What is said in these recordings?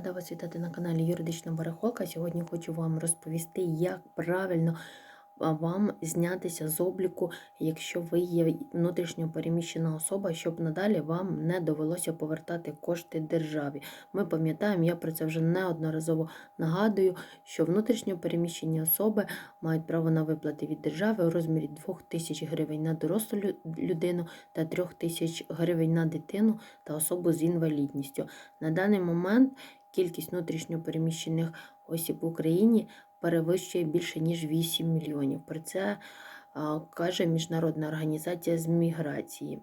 рада вас вітати на каналі Юридична Барахолка. Сьогодні хочу вам розповісти, як правильно вам знятися з обліку, якщо ви є внутрішньо переміщена особа, щоб надалі вам не довелося повертати кошти державі. Ми пам'ятаємо, я про це вже неодноразово нагадую, що внутрішньо переміщені особи мають право на виплати від держави у розмірі 2 тисяч гривень на дорослу людину та 3 тисяч гривень на дитину та особу з інвалідністю. На даний момент кількість внутрішньо переміщених осіб в Україні перевищує більше ніж 8 мільйонів. Про це каже Міжнародна організація з міграції.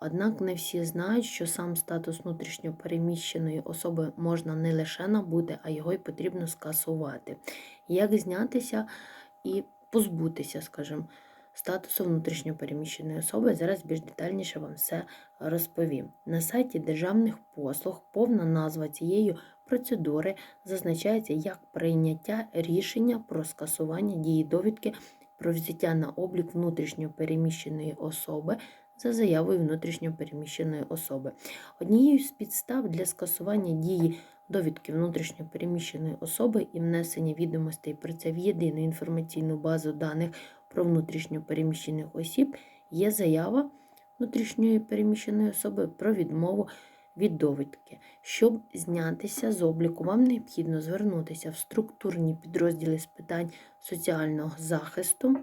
Однак не всі знають, що сам статус внутрішньо переміщеної особи можна не лише набути, а його й потрібно скасувати. Як знятися і позбутися, скажімо, статусу внутрішньо переміщеної особи. Зараз більш детальніше вам все розповім. На сайті державних послуг повна назва цієї процедури зазначається як прийняття рішення про скасування дії довідки про взяття на облік внутрішньо переміщеної особи за заявою внутрішньо переміщеної особи. Однією з підстав для скасування дії довідки внутрішньо переміщеної особи і внесення відомостей про це в єдину інформаційну базу даних про внутрішньо переміщених осіб є заява внутрішньої переміщеної особи про відмову від довідки. Щоб знятися з обліку, вам необхідно звернутися в структурні підрозділи з питань соціального захисту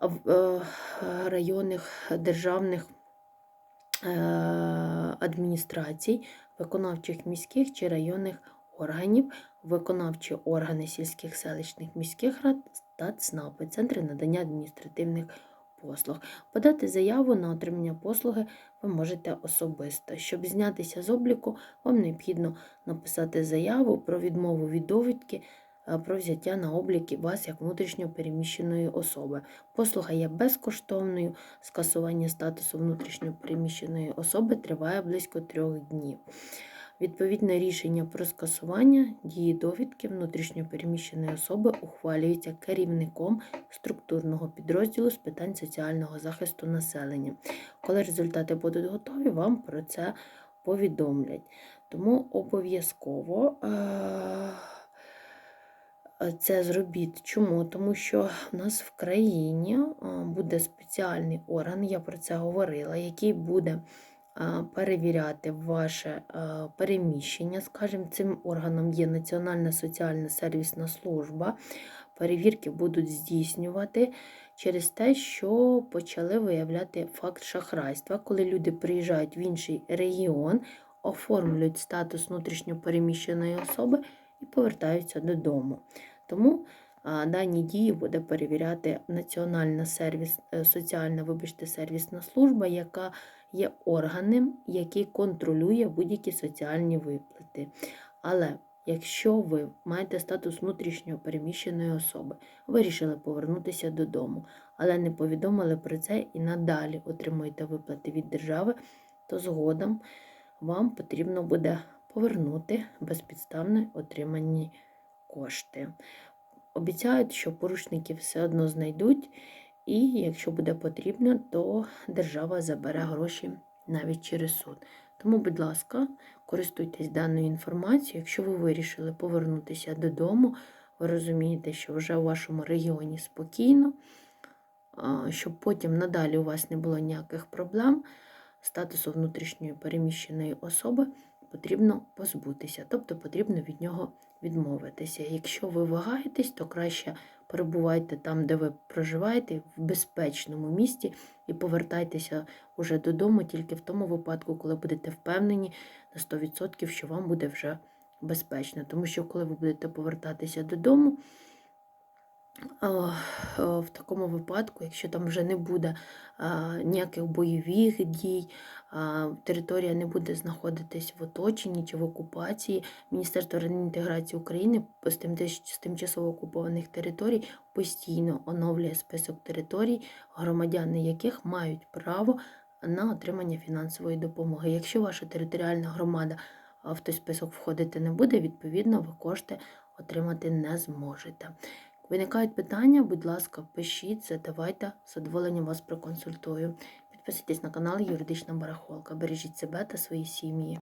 в е, районних державних е, адміністрацій, виконавчих міських чи районних органів, виконавчі органи сільських селищних міських рад та ЦНАПи, центри надання адміністративних послуг. Подати заяву на отримання послуги ви можете особисто. Щоб знятися з обліку, вам необхідно написати заяву про відмову від довідки е, про взяття на облік вас як внутрішньо переміщеної особи. Послуга є безкоштовною. Скасування статусу внутрішньо переміщеної особи триває близько трьох днів. Відповідне рішення про скасування дії довідки внутрішньо переміщеної особи ухвалюється керівником структурного підрозділу з питань соціального захисту населення. Коли результати будуть готові, вам про це повідомлять. Тому обов'язково е, це зробіть. Чому? Тому що в нас в країні е, буде спеціальний орган, я про це говорила, який буде перевіряти ваше переміщення. Скажімо, цим органом є Національна соціальна сервісна служба. Перевірки будуть здійснювати через те, що почали виявляти факт шахрайства, коли люди приїжджають в інший регіон, оформлюють статус внутрішньопереміщеної особи і повертаються додому. Тому дані дії буде перевіряти Національна сервіс, е, соціальна вибачте, сервісна служба, яка є органом, який контролює будь-які соціальні виплати. Але якщо ви маєте статус внутрішньо переміщеної особи, вирішили повернутися додому, але не повідомили про це і надалі отримуєте виплати від держави, то згодом вам потрібно буде повернути безпідставно отримані кошти. Обіцяють, що порушники все одно знайдуть, і якщо буде потрібно, то держава забере гроші навіть через суд. Тому, будь ласка, користуйтесь даною інформацією. Якщо ви вирішили повернутися додому, ви розумієте, що вже у вашому регіоні спокійно, щоб потім надалі у вас не було ніяких проблем, статусу внутрішньої переміщеної особи потрібно позбутися, тобто потрібно від нього відмовитися. Якщо ви вагаєтесь, то краще перебувайте там, де ви проживаєте, в безпечному місті і повертайтеся уже додому тільки в тому випадку, коли будете впевнені на 100%, що вам буде вже безпечно. Тому що коли ви будете повертатися додому, в такому випадку, якщо там вже не буде ніяких бойових дій, територія не буде знаходитись в оточенні чи в окупації, Міністерство реінтеграції України з тимчасово окупованих територій постійно оновлює список територій, громадяни яких мають право на отримання фінансової допомоги. Якщо ваша територіальна громада в той список входити не буде, відповідно, ви кошти отримати не зможете. Виникають питання, будь ласка, пишіть, задавайте, з задоволенням вас проконсультую. Підписуйтесь на канал Юридична Барахолка. Бережіть себе та свої сім'ї.